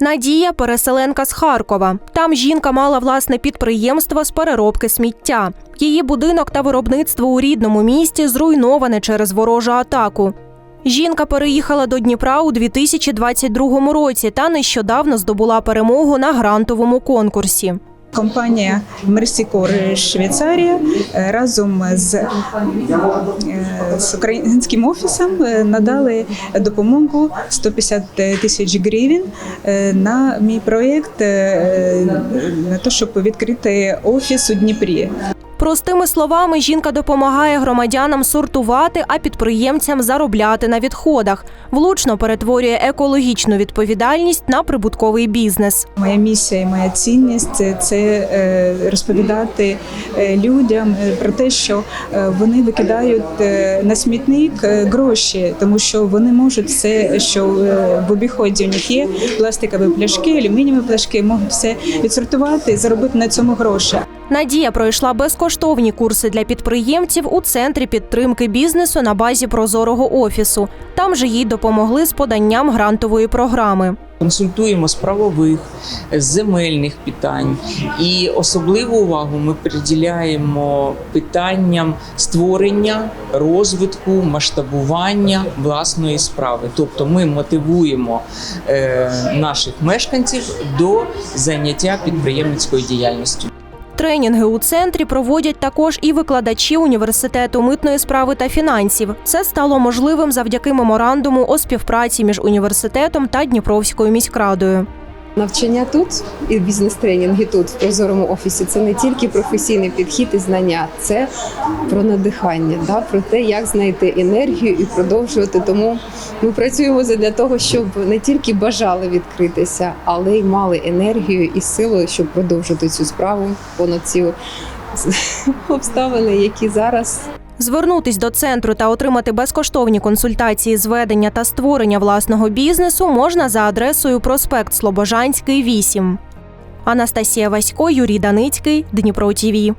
Надія переселенка з Харкова. Там жінка мала власне підприємство з переробки сміття. Її будинок та виробництво у рідному місті зруйноване через ворожу атаку. Жінка переїхала до Дніпра у 2022 році та нещодавно здобула перемогу на грантовому конкурсі. Компанія Мерсікор Швейцарія е, разом з, е, з українським офісом е, надали допомогу 150 тисяч гривень на мій проєкт на те, щоб відкрити офіс у Дніпрі. Простими словами, жінка допомагає громадянам сортувати, а підприємцям заробляти на відходах. Влучно перетворює екологічну відповідальність на прибутковий бізнес. Моя місія і моя цінність це- е, розповідати е, людям е, про те, що вони викидають на смітник гроші, тому що вони можуть все, що в обіході у них є, пластикові пляшки, алюмінієві пляшки, можуть все відсортувати заробити на цьому гроші. Надія пройшла безкоштовні курси для підприємців у центрі підтримки бізнесу на базі прозорого офісу. Там же їй допомогли з поданням грантової програми. Консультуємо з правових, з земельних питань, і особливу увагу ми приділяємо питанням створення, розвитку, масштабування власної справи. Тобто, ми мотивуємо е, наших мешканців до заняття підприємницькою діяльністю. Тренінги у центрі проводять також і викладачі університету митної справи та фінансів. Це стало можливим завдяки меморандуму о співпраці між університетом та Дніпровською міськрадою. Навчання тут і бізнес-тренінги тут в прозорому офісі це не тільки професійний підхід і знання, це про надихання, да, про те, як знайти енергію і продовжувати. Тому ми працюємо для того, щоб не тільки бажали відкритися, але й мали енергію і силу, щоб продовжити цю справу понад ці обставини, які зараз Звернутись до центру та отримати безкоштовні консультації з ведення та створення власного бізнесу можна за адресою проспект Слобожанський, 8. Анастасія Васько, Юрій Даницький, Дніпро ТІВІ.